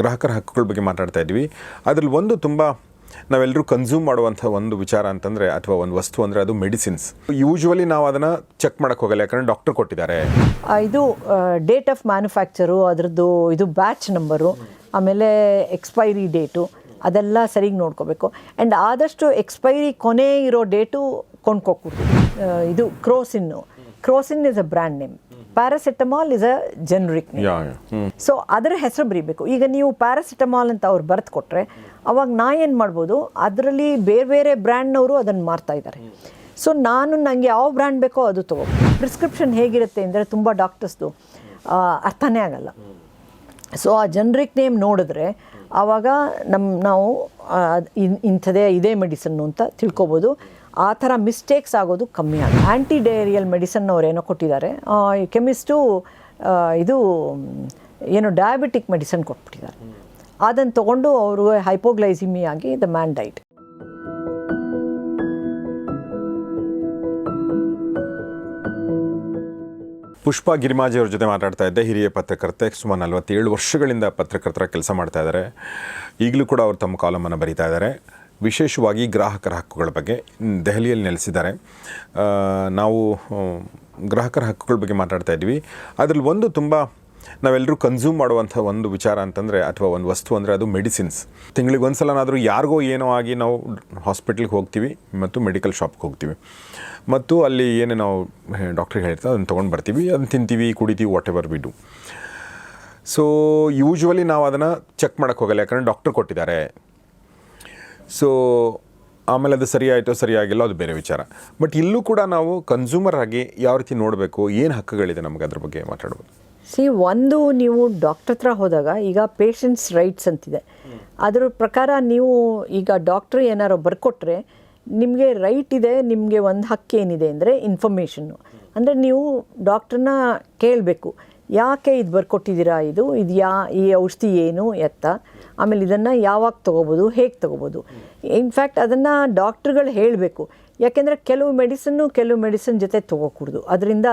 ಗ್ರಾಹಕರ ಹಕ್ಕುಗಳ ಬಗ್ಗೆ ಮಾತಾಡ್ತಾ ಇದ್ವಿ ಅದರಲ್ಲಿ ಒಂದು ತುಂಬ ನಾವೆಲ್ಲರೂ ಕನ್ಸ್ಯೂಮ್ ಮಾಡುವಂಥ ಒಂದು ವಿಚಾರ ಅಂತಂದರೆ ಅಥವಾ ಒಂದು ವಸ್ತು ಅಂದರೆ ಅದು ಮೆಡಿಸಿನ್ಸ್ ಯೂಶ್ವಲಿ ನಾವು ಅದನ್ನು ಚೆಕ್ ಮಾಡೋಕ್ಕೆ ಹೋಗಲ್ಲ, ಯಾಕಂದರೆ ಡಾಕ್ಟರ್ ಕೊಟ್ಟಿದ್ದಾರೆ. ಇದು ಡೇಟ್ ಆಫ್ ಮ್ಯಾನುಫ್ಯಾಕ್ಚರು ಅದರದ್ದು ಇದು ಬ್ಯಾಚ್ ನಂಬರು ಆಮೇಲೆ ಎಕ್ಸ್ಪೈರಿ ಡೇಟು ಅದೆಲ್ಲ ಸರಿಗೆ ನೋಡ್ಕೋಬೇಕು. ಆ್ಯಂಡ್ ಆದಷ್ಟು ಎಕ್ಸ್ಪೈರಿ ಕೊನೆ ಇರೋ ಡೇಟು ಕೊಂಡ್ಕೋಕೂಡ್ದು ಇದು Crocin Crocin is a brand name paracetamol is a generic so ಅದರ ಹೆಸರು ಬರೀಬೇಕು. ಈಗ ನೀವು ಪ್ಯಾರಾಸಿಟಮಾಲ್ ಅಂತ ಅವ್ರು ಬರೆದು ಕೊಟ್ಟರೆ ಅವಾಗ ನಾ ಏನು ಮಾಡ್ಬೋದು ಅದರಲ್ಲಿ ಬೇರೆ ಬೇರೆ ಬ್ರ್ಯಾಂಡ್ನವರು ಅದನ್ನು ಮಾರ್ತಾ ಇದ್ದಾರೆ ಸೊ ನಾನು ನನಗೆ ಯಾವ ಬ್ರ್ಯಾಂಡ್ ಬೇಕೋ ಅದು ತಗೋ. ಪ್ರಿಸ್ಕ್ರಿಪ್ಷನ್ ಹೇಗಿರುತ್ತೆ ಅಂದರೆ ತುಂಬ ಡಾಕ್ಟರ್ಸ್ದು ಅರ್ಥನೇ ಆಗಲ್ಲ. ಸೊ ಆ ಜನರಿಕ್ ನೇಮ್ ನೋಡಿದ್ರೆ ಆವಾಗ ನಮ್ಮ ನಾವು ಇಂಥದೇ ಇದೇ ಮೆಡಿಸನ್ನು ಅಂತ ತಿಳ್ಕೊಬೋದು. ಆ ಥರ ಮಿಸ್ಟೇಕ್ಸ್ ಆಗೋದು ಕಮ್ಮಿ ಆಗುತ್ತೆ ಆ್ಯಂಟಿ ಡೈರಿಯಲ್ ಮೆಡಿಸನ್ ಏನೋ ಕೊಟ್ಟಿದ್ದಾರೆ. ಕೆಮಿಸ್ಟು ಇದು, ಏನು ಏನೋ ಡಯಾಬಿಟಿಕ್ ಮೆಡಿಸನ್ ಕೊಟ್ಬಿಟ್ಟಿದ್ದಾರೆ. ಅದನ್ನು ತೊಗೊಂಡು ಅವರು ಹೈಪೋಗ್ಲೈಸಿಮಿ ಆಗಿ the man died Pushpa Girimaji ಅವ್ರ ಜೊತೆ ಮಾತಾಡ್ತಾ ಇದ್ದೆ. ಹಿರಿಯ ಪತ್ರಕರ್ತೆ, ಸುಮಾರು ನಲವತ್ತೇಳು ವರ್ಷಗಳಿಂದ ಪತ್ರಕರ್ತರ ಕೆಲಸ ಮಾಡ್ತಾ ಇದ್ದಾರೆ. ಈಗಲೂ ಕೂಡ ಅವರು ತಮ್ಮ ಕಾಲಮನ್ನು ಬರೀತಾ ಇದ್ದಾರೆ. ವಿಶೇಷವಾಗಿ ಗ್ರಾಹಕರ ಹಕ್ಕುಗಳ ಬಗ್ಗೆ ದೆಹಲಿಯಲ್ಲಿ ನೆಲೆಸಿದ್ದಾರೆ. ನಾವು ಗ್ರಾಹಕರ ಹಕ್ಕುಗಳ ಬಗ್ಗೆ ಮಾತಾಡ್ತಾ ಇದ್ವಿ ಅದರಲ್ಲಿ ಒಂದು ತುಂಬ ನಾವೆಲ್ಲರೂ ಕನ್ಸ್ಯೂಮ್ ಮಾಡುವಂಥ ಒಂದು ವಿಚಾರ ಅಂತಂದರೆ, ಅಥವಾ ಒಂದು ವಸ್ತು ಅಂದರೆ ಅದು ಮೆಡಿಸಿನ್ಸ್ ತಿಂಗಳಿಗೆ ಒಂದು ಸಲನಾದರೂ ಯಾರಿಗೋ ಏನೋ ಆಗಿ ನಾವು ಹಾಸ್ಪಿಟ್ಲಿಗೆ ಹೋಗ್ತೀವಿ ಮತ್ತು ಮೆಡಿಕಲ್ ಶಾಪ್ಗೆ ಹೋಗ್ತೀವಿ. ಮತ್ತು ಅಲ್ಲಿ ಏನು ನಾವು ಡಾಕ್ಟ್ರಿಗೆ ಹೇಳ್ತಾರೆ ಅದನ್ನು ತೊಗೊಂಡು ಬರ್ತೀವಿ, ಅದನ್ನು ತಿಂತೀವಿ, ಕುಡಿತೀವಿ whatever we do so usually ನಾವು ಅದನ್ನು ಚೆಕ್ ಮಾಡೋಕ್ಕೆ ಹೋಗಲ್ಲ. ಯಾಕಂದರೆ ಡಾಕ್ಟ್ರ್ ಕೊಟ್ಟಿದ್ದಾರೆ. ಸೊ ಆಮೇಲೆ ಅದು ಸರಿಯಾಯಿತೋ ಸರಿಯಾಗಿಲ್ಲ ಅದು ಬೇರೆ ವಿಚಾರ. ಬಟ್ ಇಲ್ಲೂ ಕೂಡ ನಾವು ಕನ್ಸ್ಯೂಮರ್ ಆಗಿ ಯಾವ ರೀತಿ ನೋಡಬೇಕು, ಏನು ಹಕ್ಕುಗಳಿದೆ ನಮಗೆ ಅದ್ರ ಬಗ್ಗೆ ಮಾತಾಡ್ಬೋದು. ಸಿ ಒಂದು ನೀವು ಡಾಕ್ಟರ್ ಹತ್ರ ಹೋದಾಗ ಈಗ ಪೇಷಂಟ್ಸ್ ರೈಟ್ಸ್ ಅಂತಿದೆ. ಅದ್ರ ಪ್ರಕಾರ ನೀವು ಈಗ ಡಾಕ್ಟ್ರ್ ಏನಾರು ಬರ್ಕೊಟ್ರೆ ನಿಮಗೆ ರೈಟ್ ಇದೆ, ನಿಮಗೆ ಒಂದು ಹಕ್ಕು ಏನಿದೆ ಅಂದರೆ ಇನ್ಫಾರ್ಮೇಷನ್ನು ಅಂದರೆ ನೀವು ಡಾಕ್ಟ್ರನ್ನ ಕೇಳಬೇಕು, ಯಾಕೆ ಇದು ಬರ್ಕೊಟ್ಟಿದ್ದೀರಾ ಇದು ಇದು ಯಾ, ಈ ಔಷಧಿ ಏನು ಎತ್ತ? ಆಮೇಲೆ ಇದನ್ನು ಯಾವಾಗ ತೊಗೋಬೋದು ಹೇಗೆ ತೊಗೋಬೋದು? ಇನ್ಫ್ಯಾಕ್ಟ್ ಅದನ್ನು ಡಾಕ್ಟ್ರುಗಳು ಹೇಳಬೇಕು. ಯಾಕೆಂದರೆ ಕೆಲವು ಮೆಡಿಸನ್ನು ಕೆಲವು ಮೆಡಿಸಿನ್ ಜೊತೆ ತೊಗೋಕೂಡ್ದು. ಅದರಿಂದ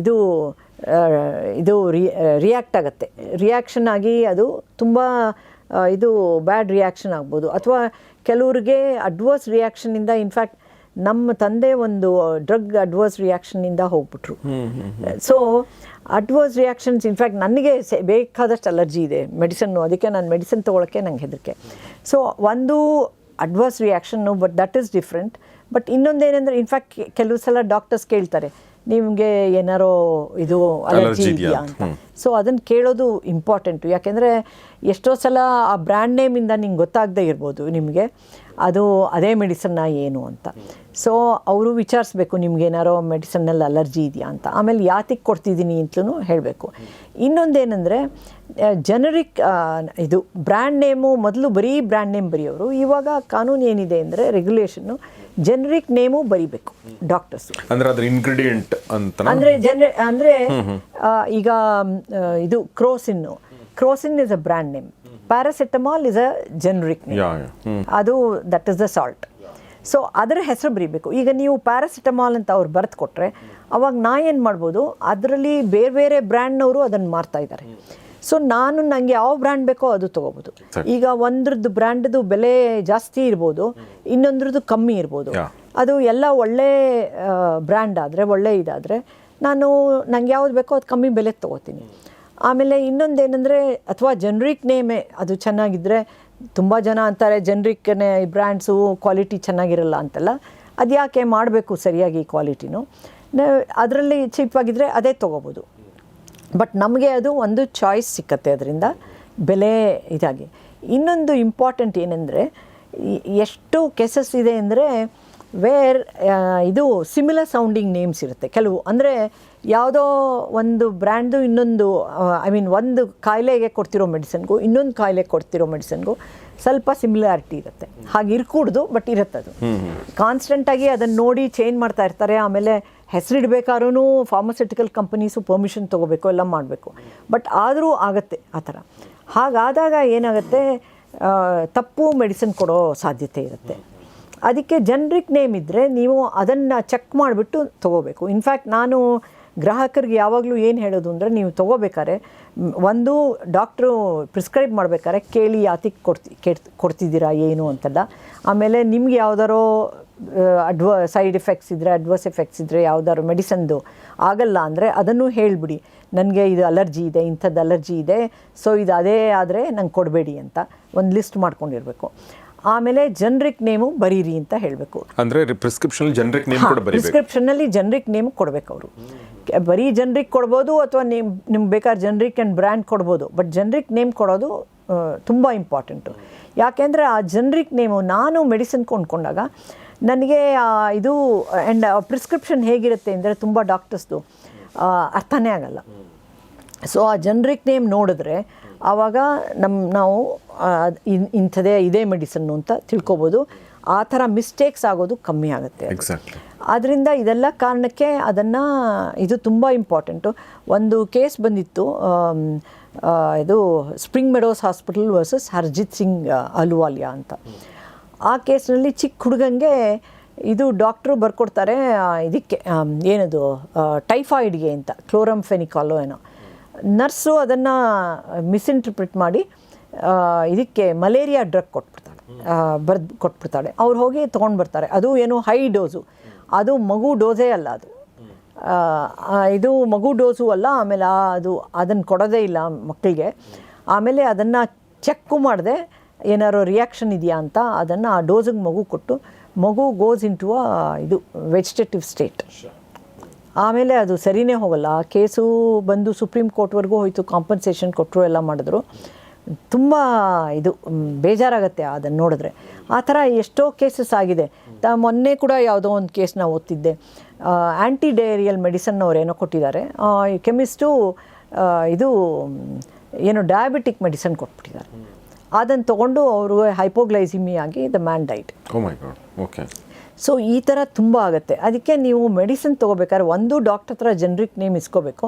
ಇದು ಇದು ಇದು ರಿಯಾಕ್ಟ್ ಆಗುತ್ತೆ. ರಿಯಾಕ್ಷನ್ ಆಗಿ ಅದು ತುಂಬ ಇದು ಬ್ಯಾಡ್ ರಿಯಾಕ್ಷನ್ ಆಗ್ಬೋದು. ಅಥವಾ ಕೆಲವ್ರಿಗೆ ಅಡ್ವರ್ಸ್ ರಿಯಾಕ್ಷನಿಂದ ಇನ್ಫ್ಯಾಕ್ಟ್ ನಮ್ಮ ತಂದೆ ಒಂದು ಡ್ರಗ್ ಅಡ್ವರ್ಸ್ ರಿಯಾಕ್ಷನ್ನಿಂದ ಹೋಗ್ಬಿಟ್ರು. ಸೊ ಅಡ್ವರ್ಸ್ ರಿಯಾಕ್ಷನ್ಸ್ ಇನ್ಫ್ಯಾಕ್ಟ್ ನನಗೆ ಸೆ- ಬೇಕಾದಷ್ಟು ಅಲರ್ಜಿ ಇದೆ. ಮೆಡಿಸನ್ನು ಅದಕ್ಕೆ ನಾನು ಮೆಡಿಸಿನ್ ತೊಗೊಳಕ್ಕೆ ನಂಗೆ ಹೆದರಿಕೆ. ಸೊ ಒಂದು adverse reaction but that is different but ಇನ್ನೊಂದೇನೆಂದರೆ in fact ಕೆಲವು ಸಲ ಡಾಕ್ಟರ್ಸ್ ಕೇಳ್ತಾರೆ ನಿಮಗೆ ಏನಾರೋ ಇದು ಅಲರ್ಜಿ ಇದೆಯಾ. ಅಂತ. ಸೊ ಅದನ್ನು ಕೇಳೋದು ಇಂಪಾರ್ಟೆಂಟು ಯಾಕೆಂದರೆ ಎಷ್ಟೋ ಸಲ ಆ ಬ್ರ್ಯಾಂಡ್ ನೇಮಿಂದ ನಿಂಗೆ ಗೊತ್ತಾಗದೇ ಇರ್ಬೋದು ನಿಮಗೆ. ಅದು ಅದೇ ಮೆಡಿಸನ್ನ ಏನು ಅಂತ. ಸೊ ಅವರು ವಿಚಾರಿಸ್ಬೇಕು ನಿಮ್ಗೇನಾರೋ ಮೆಡಿಸನ್ನಲ್ಲಿ ಅಲರ್ಜಿ ಇದೆಯಾ ಅಂತ. ಆಮೇಲೆ ಯಾತಿಗೆ ಕೊಡ್ತಿದ್ದೀನಿ ಅಂತಲೂ ಹೇಳಬೇಕು. ಇನ್ನೊಂದೇನೆಂದರೆ ಜನರಿಕ್ ಇದು ಬ್ರ್ಯಾಂಡ್ ನೇಮು ಮೊದಲು ಬರೀ ಬ್ರ್ಯಾಂಡ್ ನೇಮ್ ಬರೆಯೋರು. ಇವಾಗ ಕಾನೂನು ಏನಿದೆ ಅಂದರೆ ರೆಗ್ಯುಲೇಷನ್ನು ಜನರಿಕ್ ನೇಮು ಬರಿಬೇಕು ಡಾಕ್ಟರ್ಸ್ ಅಂದರೆ ಅದ್ರ ಇಂಗ್ರೀಡಿಯೆಂಟ್ ಅಂತ ಅಂದರೆ ಜನ ಅಂದರೆ ಈಗ ಇದು Crocin. Crocin is a brand name paracetamol is a generic name ಅದು that is the salt so ಅದರ ಹೆಸರು ಬರೀಬೇಕು. ಈಗ ನೀವು ಪ್ಯಾರಾಸಿಟಮಾಲ್ ಅಂತ ಅವ್ರು ಬರೆದು ಕೊಟ್ಟರೆ ಅವಾಗ ನಾ ಏನು ಮಾಡ್ಬೋದು? ಅದರಲ್ಲಿ ಬೇರೆ ಬೇರೆ ಬ್ರ್ಯಾಂಡ್ನವರು ಅದನ್ನು ಮಾರ್ತಾ ಇದ್ದಾರೆ ಸೊ ನಾನು ನನಗೆ ಯಾವ ಬ್ರ್ಯಾಂಡ್ ಬೇಕೋ ಅದು ತೊಗೋಬೋದು. ಈಗ ಒಂದ್ರದ್ದು ಬ್ರ್ಯಾಂಡ್ದು ಬೆಲೆ ಜಾಸ್ತಿ ಇರ್ಬೋದು ಇನ್ನೊಂದ್ರದ್ದು ಕಮ್ಮಿ ಇರ್ಬೋದು. ಅದು ಎಲ್ಲ ಒಳ್ಳೆ ಬ್ರ್ಯಾಂಡ್ ಆದರೆ ಒಳ್ಳೆ ಇದಾದರೆ ನಾನು ನಂಗೆ ಯಾವ್ದು ಬೇಕೋ ಅದು ಕಮ್ಮಿ ಬೆಲೆ ತೊಗೋತೀನಿ. ಆಮೇಲೆ ಇನ್ನೊಂದೇನೆಂದರೆ, ಅಥವಾ ಜನ್ರಿಕ್ ನೇಮೇ ಅದು ಚೆನ್ನಾಗಿದ್ದರೆ ತುಂಬ ಜನ ಅಂತಾರೆ ಜನ್ರಿಕ್ನೇ ಬ್ರ್ಯಾಂಡ್ಸು ಕ್ವಾಲಿಟಿ ಚೆನ್ನಾಗಿರಲ್ಲ ಅಂತೆಲ್ಲ. ಅದು ಯಾಕೆ ಮಾಡಬೇಕು ಸರಿಯಾಗಿ ಕ್ವಾಲಿಟಿನೂ ಅದರಲ್ಲಿ ಚೀಪಾಗಿದ್ದರೆ ಅದೇ ತೊಗೋಬೋದು. ಬಟ್ ನಮಗೆ ಅದು ಒಂದು ಚಾಯ್ಸ್ ಸಿಕ್ಕತ್ತೆ ಅದರಿಂದ, ಬೆಲೆ ಇದಾಗಿ. ಇನ್ನೊಂದು ಇಂಪಾರ್ಟೆಂಟ್ ಏನೆಂದರೆ ಎಷ್ಟು ಕೇಸಸ್ ಇದೆ ಅಂದರೆ ವೇರ್ ಇದು ಸಿಮಿಲರ್ ಸೌಂಡಿಂಗ್ ನೇಮ್ಸ್ ಇರುತ್ತೆ. ಕೆಲವು ಅಂದರೆ ಯಾವುದೋ ಒಂದು ಬ್ರ್ಯಾಂಡು ಇನ್ನೊಂದು ಐ ಮೀನ್ ಒಂದು ಕಾಯಿಲೆಗೆ ಕೊಡ್ತಿರೋ ಮೆಡಿಸಿನ್ಗೂ ಇನ್ನೊಂದು ಕಾಯಿಲೆಗೆ ಕೊಡ್ತಿರೋ ಮೆಡಿಸಿನ್ಗೂ ಸ್ವಲ್ಪ ಸಿಮಿಲಾರಿಟಿ ಇರುತ್ತೆ. ಹಾಗೆ ಇರ್ಕೂಡ್ದು ಬಟ್ ಇರುತ್ತೆ ಅದು. ಕಾನ್ಸ್ಟೆಂಟಾಗಿ ಅದನ್ನು ನೋಡಿ ಚೇಂಜ್ ಮಾಡ್ತಾ ಇರ್ತಾರೆ ಆಮೇಲೆ ಹೆಸರಿಡ್ಬೇಕಾದ್ರೂ ಫಾರ್ಮಸ್ಯೂಟಿಕಲ್ ಕಂಪನೀಸು ಪರ್ಮಿಷನ್ ತೊಗೋಬೇಕು ಎಲ್ಲ ಮಾಡಬೇಕು. ಬಟ್ ಆದರೂ ಆಗತ್ತೆ ಆ ಥರ. ಹಾಗಾದಾಗ ಏನಾಗುತ್ತೆ ತಪ್ಪು ಮೆಡಿಸಿನ್ ಕೊಡೋ ಸಾಧ್ಯತೆ ಇರುತ್ತೆ. ಅದಕ್ಕೆ ಜನ್ರಿಕ್ ನೇಮ್ ಇದ್ದರೆ ನೀವು ಅದನ್ನು ಚೆಕ್ ಮಾಡಿಬಿಟ್ಟು ತೊಗೋಬೇಕು. ಇನ್ಫ್ಯಾಕ್ಟ್ ನಾನು ಗ್ರಾಹಕರಿಗೆ ಯಾವಾಗಲೂ ಏನು ಹೇಳೋದು ಅಂದರೆ ನೀವು ತೊಗೋಬೇಕಾದ್ರೆ ಒಂದು ಡಾಕ್ಟ್ರು ಪ್ರಿಸ್ಕ್ರೈಬ್ ಮಾಡಬೇಕಾದ್ರೆ ಕೇಳಿ ಯಾತಿಗೆ ಕೊಡ್ತಿ ಕೆಟ್ ಕೊಡ್ತಿದ್ದೀರಾ ಏನು ಅಂತೆಲ್ಲ. ಆಮೇಲೆ ನಿಮ್ಗೆ ಯಾವ್ದಾರೋ ಅಡ್ವ ಸೈಡ್ ಎಫೆಕ್ಟ್ಸ್ ಇದ್ದರೆ ಅಡ್ವರ್ಸ್ ಎಫೆಕ್ಟ್ಸ್ ಇದ್ದರೆ ಯಾವ್ದಾದ್ರು ಮೆಡಿಸನ್ದು ಆಗಲ್ಲ ಅಂದರೆ ಅದನ್ನು ಹೇಳಿಬಿಡಿ. ನನಗೆ ಇದು ಅಲರ್ಜಿ ಇದೆ ಇಂಥದ್ದು ಅಲರ್ಜಿ ಇದೆ ಸೊ ಇದು ಅದೇ ಆದರೆ ನಂಗೆ ಕೊಡಬೇಡಿ ಅಂತ ಒಂದು ಲಿಸ್ಟ್ ಮಾಡ್ಕೊಂಡಿರಬೇಕು. ಆಮೇಲೆ ಜನರಿಕ್ ನೇಮು ಬರೀರಿ ಅಂತ ಹೇಳಬೇಕು. ಅಂದರೆ ಪ್ರಿಸ್ಕ್ರಿಪ್ಷನ್ ಜನರಿಕ್ ನೇಮ್ ಕೂಡ ಪ್ರಿಸ್ಕ್ರಿಪ್ಷನಲ್ಲಿ ಜನ್ರಿಕ್ ನೇಮ್ ಕೊಡಬೇಕು ಅವರು. ಬರೀ ಜನರಿಕ್ ಕೊಡ್ಬೋದು ಅಥವಾ ನೇಮ್ ನಿಮ್ಗೆ ಬೇಕಾದ್ರೆ ಜನರಿಕ್ ಆ್ಯಂಡ್ ಬ್ರ್ಯಾಂಡ್ ಕೊಡ್ಬೋದು. ಬಟ್ ಜನರಿಕ್ ನೇಮ್ ಕೊಡೋದು ತುಂಬ ಇಂಪಾರ್ಟೆಂಟು ಯಾಕೆಂದರೆ ಆ ಜನರಿಕ್ ನೇಮು ನಾನು ಮೆಡಿಸಿನ್ ಕೊಂಡ್ಕೊಂಡಾಗ ನನಗೆ ಇದು ಆ್ಯಂಡ್ ಪ್ರಿಸ್ಕ್ರಿಪ್ಷನ್ ಹೇಗಿರುತ್ತೆ ಅಂದರೆ ತುಂಬ ಡಾಕ್ಟರ್ಸ್ದು ಅರ್ಥನೇ ಆಗಲ್ಲ. ಸೊ ಆ ಜನರಿಕ್ ನೇಮ್ ನೋಡಿದ್ರೆ ಆವಾಗ ನಮ್ಮ ನಾವು ಇಂಥದೇ ಇದೇ ಮೆಡಿಸನ್ನು ಅಂತ ತಿಳ್ಕೊಬೋದು. ಆ ಥರ ಮಿಸ್ಟೇಕ್ಸ್ ಆಗೋದು ಕಮ್ಮಿ ಆಗುತ್ತೆ ಆದ್ದರಿಂದ ಇದೆಲ್ಲ ಕಾರಣಕ್ಕೆ ಅದನ್ನು ಇದು ತುಂಬ ಇಂಪಾರ್ಟೆಂಟು. ಒಂದು ಕೇಸ್ ಬಂದಿತ್ತು ಇದು Spring Meadows hospital versus Harjit Singh Ahluwalia ಅಂತ. ಆ ಕೇಸ್ನಲ್ಲಿ ಚಿಕ್ಕ ಹುಡುಗಂಗೆ ಇದು ಡಾಕ್ಟ್ರು ಬರ್ಕೊಡ್ತಾರೆ ಇದಕ್ಕೆ ಏನದು ಟೈಫಾಯ್ಡ್ಗೆ ಅಂತ ಕ್ಲೋರಮ್ ಫೆನಿಕಾಲೋ ಏನೋ. ನರ್ಸು ಅದನ್ನು ಮಿಸ್ಇಂಟರ್ಪ್ರಿಟ್ ಮಾಡಿ ಇದಕ್ಕೆ ಮಲೇರಿಯಾ ಡ್ರಗ್ ಕೊಟ್ಬಿಡ್ತಾಳೆ. ಬರ್ದು ಕೊಟ್ಬಿಡ್ತಾಳೆ. ಅವ್ರು ಹೋಗಿ ತೊಗೊಂಡು ಬರ್ತಾರೆ. ಅದು ಏನು ಹೈ ಡೋಸು. ಅದು ಮಗು ಡೋಸೇ ಅಲ್ಲ ಅದು. ಇದು ಮಗು ಡೋಸು ಅಲ್ಲ, ಆಮೇಲೆ ಅದು ಅದನ್ನು ಕೊಡೋದೇ ಇಲ್ಲ ಮಕ್ಕಳಿಗೆ ಆಮೇಲೆ ಅದನ್ನು ಚೆಕ್ಕು ಮಾಡಿದೆ ಏನಾದ್ರು ರಿಯಾಕ್ಷನ್ ಇದೆಯಾ ಅಂತ ಅದನ್ನು ಆ ಡೋಸಿಗೆ ಮಗು ಕೊಟ್ಟು ಮಗು ಗೋಸ್ ಇನ್ ಟು ಅ ಇದು ವೆಜಿಟೇಟಿವ್ ಸ್ಟೇಟ್. ಆಮೇಲೆ ಅದು ಸರಿನೇ ಹೋಗಲ್ಲ. ಕೇಸು ಬಂದು ಸುಪ್ರೀಂ ಕೋರ್ಟ್ವರೆಗೂ ಹೋಯಿತು, ಕಾಂಪನ್ಸೇಷನ್ ಕೊಟ್ಟರು ಎಲ್ಲ ಮಾಡಿದ್ರು. ತುಂಬ ಇದು ಬೇಜಾರಾಗುತ್ತೆ ಅದನ್ನು ನೋಡಿದ್ರೆ. ಆ ಥರ ಎಷ್ಟೋ ಕೇಸಸ್ ಆಗಿದೆ. ತ ಮೊನ್ನೆ ಕೂಡ ಯಾವುದೋ ಒಂದು ಕೇಸ್ನ ಓದ್ತಿದ್ದೆ. ಆ್ಯಂಟಿ ಡೈರಿಯಲ್ ಮೆಡಿಸನ್ ಏನೋ ಕೊಟ್ಟಿದ್ದಾರೆ. ಕೆಮಿಸ್ಟು ಇದು ಏನು ಡಯಾಬಿಟಿಕ್ ಮೆಡಿಸನ್ ಕೊಟ್ಬಿಟ್ಟಿದ್ದಾರೆ. ಅದನ್ನು ತೊಗೊಂಡು ಅವರು ಹೈಪೋಗ್ಲೈಸಿಮಿ ಆಗಿ the man died okay so ಈ ಥರ ತುಂಬ ಆಗುತ್ತೆ. ಅದಕ್ಕೆ ನೀವು ಮೆಡಿಸಿನ್ ತೊಗೋಬೇಕಾದ್ರೆ ಒಂದು ಡಾಕ್ಟರ್ ಹತ್ರ ಜನ್ರಿಕ್ ನೇಮ್ ಇಸ್ಕೋಬೇಕು.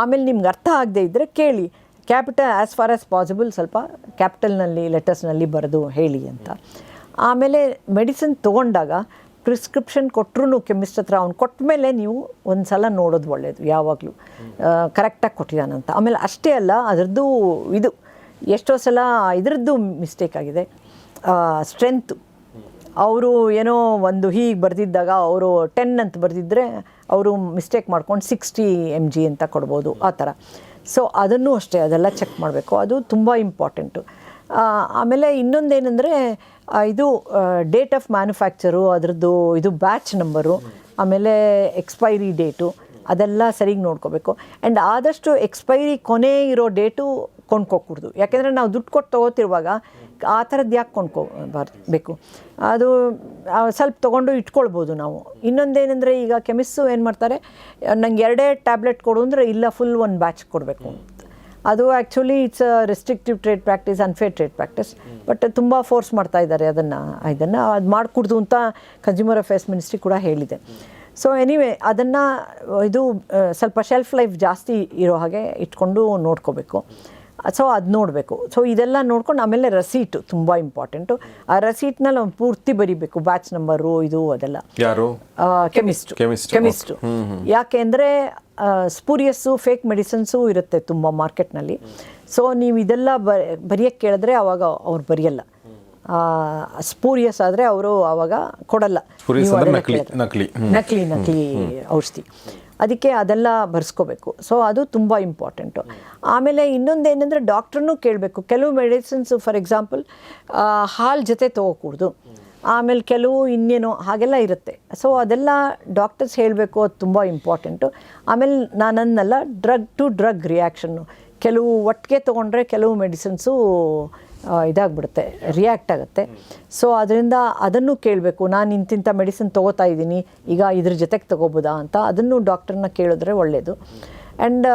ಆಮೇಲೆ ನಿಮ್ಗೆ ಅರ್ಥ ಆಗದೆ ಇದ್ದರೆ ಕೇಳಿ. Capital as far as possible ಸ್ವಲ್ಪ ಕ್ಯಾಪಿಟಲ್ನಲ್ಲಿ, ಲೆಟರ್ಸ್ನಲ್ಲಿ ಬರೆದು ಹೇಳಿ ಅಂತ. ಆಮೇಲೆ ಮೆಡಿಸಿನ್ ತೊಗೊಂಡಾಗ ಪ್ರಿಸ್ಕ್ರಿಪ್ಷನ್ ಕೊಟ್ಟರು ಕೆಮಿಸ್ಟ್ ಹತ್ರ ಅವ್ನು ಕೊಟ್ಟ ಮೇಲೆ ನೀವು ಒಂದು ಸಲ ನೋಡೋದು ಒಳ್ಳೆಯದು ಯಾವಾಗಲೂ. ಕರೆಕ್ಟಾಗಿ ಕೊಟ್ಟಿದ್ದಾನಂತ ಆಮೇಲೆ ಅಷ್ಟೇ ಅಲ್ಲ, ಅದರದ್ದು ಇದು, ಎಷ್ಟೋ ಸಲ ಇದರದ್ದು ಮಿಸ್ಟೇಕ್ ಆಗಿದೆ. ಸ್ಟ್ರೆಂತು ಅವರು ಏನೋ ಒಂದು ಹೀಗೆ ಬರೆದಿದ್ದಾಗ ಅವರು ಟೆನ್ ಅಂತ ಬರೆದಿದ್ದರೆ ಅವರು ಮಿಸ್ಟೇಕ್ ಮಾಡ್ಕೊಂಡು ಸಿಕ್ಸ್ಟಿ ಎಂ ಜಿ ಅಂತ ಕೊಡ್ಬೋದು, ಆ ಥರ. ಸೊ ಅದನ್ನು ಅಷ್ಟೇ, ಅದೆಲ್ಲ ಚೆಕ್ ಮಾಡಬೇಕು. ಅದು ತುಂಬ ಇಂಪಾರ್ಟೆಂಟು ಆಮೇಲೆ ಇನ್ನೊಂದೇನೆಂದರೆ ಇದು ಡೇಟ್ ಆಫ್ ಮ್ಯಾನುಫ್ಯಾಕ್ಚರು ಅದರದ್ದು ಇದು ಬ್ಯಾಚ್ ನಂಬರು ಆಮೇಲೆ ಎಕ್ಸ್ಪೈರಿ ಡೇಟು ಅದೆಲ್ಲ ಸರಿಗೆ ನೋಡ್ಕೋಬೇಕು. ಆ್ಯಂಡ್ ಆದಷ್ಟು ಎಕ್ಸ್ಪೈರಿ ಕೊನೆ ಇರೋ ಡೇಟು ಕೊಂಡ್ಕೋಕೂಡ್ದು ಯಾಕೆಂದರೆ ನಾವು ದುಡ್ಡು ಕೊಟ್ಟು ತೊಗೋತಿರುವಾಗ ಆ ಥರದ್ದು ಯಾಕೆ ಕೊಂಡ್ಕೋಬಾರ್ಬೇಕು ಅದು ಸ್ವಲ್ಪ ತೊಗೊಂಡು ಇಟ್ಕೊಳ್ಬೋದು ನಾವು. ಇನ್ನೊಂದೇನೆಂದರೆ ಈಗ ಕೆಮಿಸ್ಸು ಏನು ಮಾಡ್ತಾರೆ, ನಂಗೆ ಎರಡೇ ಟ್ಯಾಬ್ಲೆಟ್ ಕೊಡು ಅಂದರೆ ಇಲ್ಲ ಫುಲ್ ಒಂದು ಬ್ಯಾಚ್ ಕೊಡಬೇಕು ಅದು actually it's restrictive trade practice unfair trade practice but ತುಂಬ ಫೋರ್ಸ್ ಮಾಡ್ತಾ ಇದ್ದಾರೆ ಅದನ್ನು, ಇದನ್ನು ಅದು ಮಾಡಿಕೊಡ್ದು ಅಂತ ಕನ್ಸ್ಯೂಮರ್ ಅಫೇರ್ಸ್ ಮಿನಿಸ್ಟ್ರಿ ಕೂಡ ಹೇಳಿದೆ. ಸೊ ಎನಿವೆ ಅದನ್ನು, ಇದು ಸ್ವಲ್ಪ ಶೆಲ್ಫ್ ಲೈಫ್ ಜಾಸ್ತಿ ಇರೋ ಹಾಗೆ ಇಟ್ಕೊಂಡು ನೋಡ್ಕೋಬೇಕು. ಸೊ ಅದು ನೋಡಬೇಕು. ಸೊ ಇದೆಲ್ಲ ನೋಡ್ಕೊಂಡು ಆಮೇಲೆ ರಸೀಟು ತುಂಬ ಇಂಪಾರ್ಟೆಂಟು ಆ ರಸೀಟ್ನಲ್ಲಿ ಒಂದು ಪೂರ್ತಿ ಬರಿಬೇಕು. ಬ್ಯಾಚ್ ನಂಬರು ಇದು ಅದೆಲ್ಲ. ಯಾರು? ಕೆಮಿಸ್ಟ್ ಕೆಮಿಸ್ಟ್ ಯಾಕೆ ಅಂದರೆ ಸ್ಪೂರಿಯಸ್ಸು ಫೇಕ್ ಮೆಡಿಸಿನ್ಸು ಇರುತ್ತೆ ತುಂಬ ಮಾರ್ಕೆಟ್ನಲ್ಲಿ. ಸೊ ನೀವು ಇದೆಲ್ಲ ಬರೆಯೋಕ್ಕೆ ಕೇಳಿದ್ರೆ ಅವಾಗ ಅವ್ರು ಬರೆಯಲ್ಲ. ಸ್ಪೂರಿಯಸ್ ಆದರೆ ಅವರು ಅವಾಗ ಕೊಡಲ್ಲ. ನಕಲಿ ನಕಲಿ. ಔಷಧಿ. ಅದಕ್ಕೆ ಅದೆಲ್ಲ ಬರ್ಸ್ಕೋಬೇಕು. ಸೊ ಅದು ತುಂಬ ಇಂಪಾರ್ಟೆಂಟು ಆಮೇಲೆ ಇನ್ನೊಂದೇನೆಂದರೆ ಡಾಕ್ಟ್ರನ್ನೂ ಕೇಳಬೇಕು. ಕೆಲವು ಮೆಡಿಸಿನ್ಸು ಫಾರ್ ಎಕ್ಸಾಂಪಲ್ ಹಾಲ್ ಜೊತೆ ತೊಗೋಕೂಡ್ದು. ಆಮೇಲೆ ಕೆಲವು ಇನ್ನೇನು ಹಾಗೆಲ್ಲ ಇರುತ್ತೆ. ಸೊ ಅದೆಲ್ಲ ಡಾಕ್ಟರ್ಸ್ ಹೇಳಬೇಕು, ಅದು ತುಂಬ ಇಂಪಾರ್ಟೆಂಟು ಆಮೇಲೆ ನಾನನ್ನಲ್ಲ ಡ್ರಗ್ ಟು ಡ್ರಗ್ ರಿಯಾಕ್ಷನ್ನು ಕೆಲವು ಒಟ್ಟಿಗೆ ತೊಗೊಂಡ್ರೆ ಕೆಲವು ಮೆಡಿಸಿನ್ಸು ಇದಾಗ್ಬಿಡುತ್ತೆ ರಿಯಾಕ್ಟ್ ಆಗುತ್ತೆ. ಸೊ ಅದರಿಂದ ಅದನ್ನು ಕೇಳಬೇಕು. ನಾನು ಇಂತಿಂಥ ಮೆಡಿಸಿನ್ ತೊಗೋತಾ ಇದ್ದೀನಿ, ಈಗ ಇದ್ರ ಜೊತೆಗೆ ತೊಗೋಬೋದಾ ಅಂತ ಅದನ್ನು ಡಾಕ್ಟರ್ನ ಕೇಳಿದ್ರೆ ಒಳ್ಳೆಯದು ಆ್ಯಂಡ್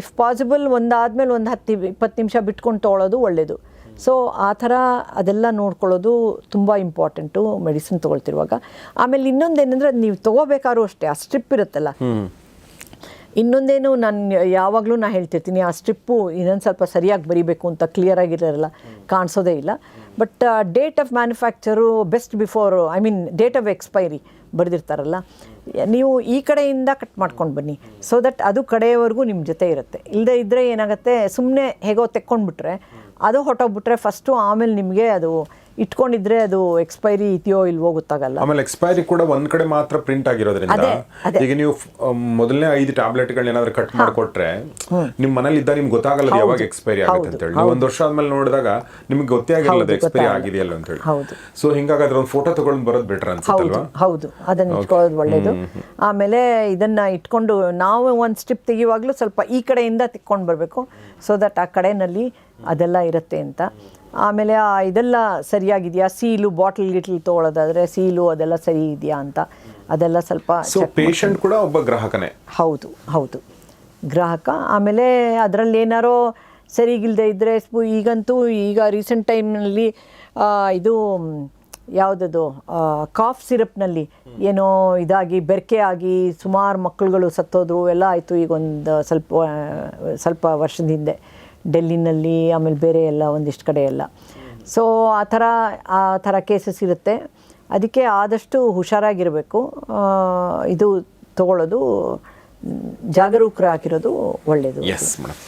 ಇಫ್ ಪಾಸಿಬಲ್ ಒಂದಾದ್ಮೇಲೆ ಒಂದು ಹತ್ತು ಇಪ್ಪತ್ತು ನಿಮಿಷ ಬಿಟ್ಕೊಂಡು ತೊಗೊಳೋದು ಒಳ್ಳೆಯದು ಸೊ ಆ ಥರ ಅದೆಲ್ಲ ನೋಡ್ಕೊಳ್ಳೋದು ತುಂಬ ಇಂಪಾರ್ಟೆಂಟು ಮೆಡಿಸಿನ್ ತೊಗೊಳ್ತಿರುವಾಗ. ಆಮೇಲೆ ಇನ್ನೊಂದೇನೆಂದರೆ ನೀವು ತೊಗೋಬೇಕಾದ್ರೂ ಅಷ್ಟೇ, ಆ ಸ್ಟ್ರಿಪ್ ಇರುತ್ತಲ್ಲ ಇನ್ನೊಂದೇನು ನಾನು ಯಾವಾಗಲೂ ನಾನು ಹೇಳ್ತಿರ್ತೀನಿ, ಆ ಸ್ಟ್ರಿಪ್ಪು ಇನ್ನೊಂದು ಸ್ವಲ್ಪ ಸರಿಯಾಗಿ ಬರಿಬೇಕು ಅಂತ ಕ್ಲಿಯರ್ ಆಗಿರಲ್ಲ ಕಾಣಿಸೋದೇ ಇಲ್ಲ. But date of manufacture best before I mean date of expiry ಬರೆದಿರ್ತಾರಲ್ಲ, ನೀವು ಈ ಕಡೆಯಿಂದ ಕಟ್ ಮಾಡ್ಕೊಂಡು ಬನ್ನಿ. ಸೊ ದಟ್ ಅದು ಕಡೆಯವರೆಗೂ ನಿಮ್ಮ ಜೊತೆ ಇರುತ್ತೆ. ಇಲ್ಲದೇ ಇದ್ದರೆ ಏನಾಗುತ್ತೆ ಸುಮ್ಮನೆ ಹೇಗೋ ತೆಕ್ಕೊಂಡ್ಬಿಟ್ರೆ ಅದು ಹೊಟ್ಟೋಗ್ಬಿಟ್ರೆ ಫಸ್ಟು ಆಮೇಲೆ ನಿಮಗೆ ಅದು ಇಟ್ಕೊಂಡಿದ್ರೆ ಅದು ಎಕ್ಸ್ಪೈರಿ ಇದೆಯೋ ಇಲ್ವೋ ಗೊತ್ತಾಗಲ್ಲ. ಆಮೇಲೆ ಎಕ್ಸ್ಪೈರಿ ಕೂಡ ಒಂದ್ ಕಡೆ ಮಾತ್ರ ಪ್ರಿಂಟ್ ಆಗಿರೋದ್ರಿಂದ. ಈಗ ನೀವು ಮೊದಲನೇ ಐದು ಟ್ಯಾಬ್ಲೆಟ್ಗಳನ್ನ ಏನಾದ್ರು ಕಟ್ ಮಾಡಿಕೊಟ್ರೆ ನಿಮ್ ಮನೇಲಿ ಇದ್ದ ನಿಮ್ಗೆ ಗೊತ್ತಾಗಲ್ಲ ಯಾವಾಗ ಎಕ್ಸ್ಪೈರಿ ಆಗುತ್ತೆ ಅಂತ ಹೇಳಿ ಒಂದ್ ವರ್ಷ ಆದ್ಮೇಲೆ ನೋಡಿದಾಗ ನಿಮ್ಗೆ ಗೊತ್ತೇ ಆಗಿರಲ್ಲ ಅದು ಎಕ್ಸ್ಪೈರಿ. ಆಗಿದೆಯಲ್ಲ ಅಂತ ಹೇಳಿ ಹೌದು. ಸೊ ಹಿಂಗಾಗಿ ಅದ್ರ ಒಂದು ಫೋಟೋ ತಗೊಂಡು ಬರೋದು ಬೆಟರ್ ಅನ್ಸುತ್ತೆ ಅನ್ಸುತ್ತಲ್ವಾ? ಹೌದು ಅದನ್ನ ಇಟ್ಕೊಳ್ಳೋದು ಒಳ್ಳೇದು. ಆಮೇಲೆ ಇದನ್ನ ಇಟ್ಕೊಂಡು ನಾವು ಒಂದು ಸ್ಟಿಪ್ ತೆಗಿಯುವಾಗ್ಲೂ ಸ್ವಲ್ಪ ಈ ಕಡೆಯಿಂದ ತಿಕ್ಕೊಂಡು ಬರಬೇಕು. ಸೊ ದಟ್ ಆ ಕಡೆನಲ್ಲಿ ಅದೆಲ್ಲ ಇರುತ್ತೆ ಅಂತ. ಆಮೇಲೆ ಆ ಇದೆಲ್ಲ ಸರಿಯಾಗಿದೆಯಾ? ಸೀಲು ಬಾಟಲ್ ಗಿಟ್ಲ್ ತೊಗೊಳೋದಾದ್ರೆ ಸೀಲು ಅದೆಲ್ಲ ಸರಿ ಇದೆಯಾ ಅಂತ. ಅದೆಲ್ಲ ಸ್ವಲ್ಪ ಪೇಷಂಟ್ ಕೂಡ ಒಬ್ಬ ಗ್ರಾಹಕನೇ? ಹೌದು ಹೌದು. ಗ್ರಾಹಕ ಆಮೇಲೆ ಅದರಲ್ಲಿ ಏನಾರೋ ಸರಿಗಿಲ್ಲದೆ ಇದ್ದರೆ ಈಗಂತೂ ಈಗ ರೀಸೆಂಟ್ ಟೈಮ್ನಲ್ಲಿ ಇದು ಯಾವುದದು ಕಾಫ್ ಸಿರಪ್ನಲ್ಲಿ ಏನೋ ಇದಾಗಿ ಬೆರಕೆ ಆಗಿ ಸುಮಾರು ಮಕ್ಕಳುಗಳು ಸತ್ತೋದ್ರು ಎಲ್ಲ ಆಯಿತು ಈಗ ಒಂದು ಸ್ವಲ್ಪ ಸ್ವಲ್ಪ ವರ್ಷದ ಹಿಂದೆ. ಡೆಲ್ಲಿನಲ್ಲಿ, ಆಮೇಲೆ ಬೇರೆ ಎಲ್ಲ ಒಂದಿಷ್ಟು ಕಡೆ ಎಲ್ಲ. ಸೊ ಆ ಥರ ಆ ಥರ ಕೇಸಸ್ ಇರುತ್ತೆ. ಅದಕ್ಕೆ ಆದಷ್ಟು ಹುಷಾರಾಗಿರಬೇಕು. ಇದು ತಗೊಳ್ಳೋದು, ಜಾಗರೂಕರಾಗಿರೋದು ಒಳ್ಳೆಯದು ಎಸ್ ಮೇಡಮ್